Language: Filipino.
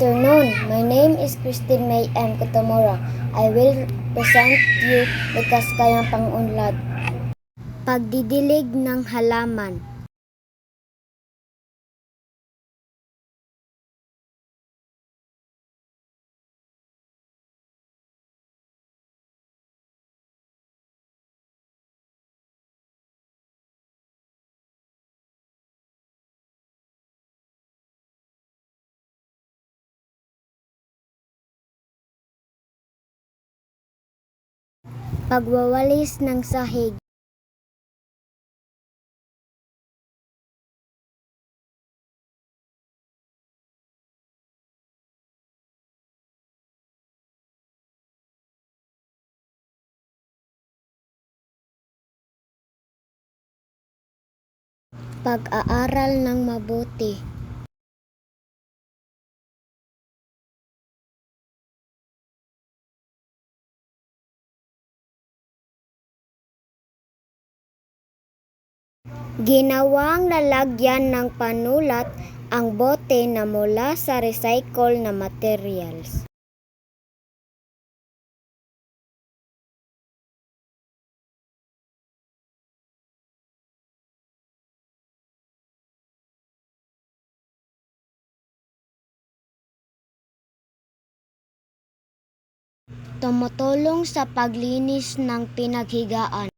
afternoon. My name is Christine May M. Kotomora. I will present you the kaskayang pangunlad. Pagdidilig ng halaman. Pagwawalis ng sahig. Pag-aaral ng mabuti. Ginawang lalagyan ng panulat ang bote na mula sa recycle na materials. Tumutulong sa paglinis ng pinaghigaan.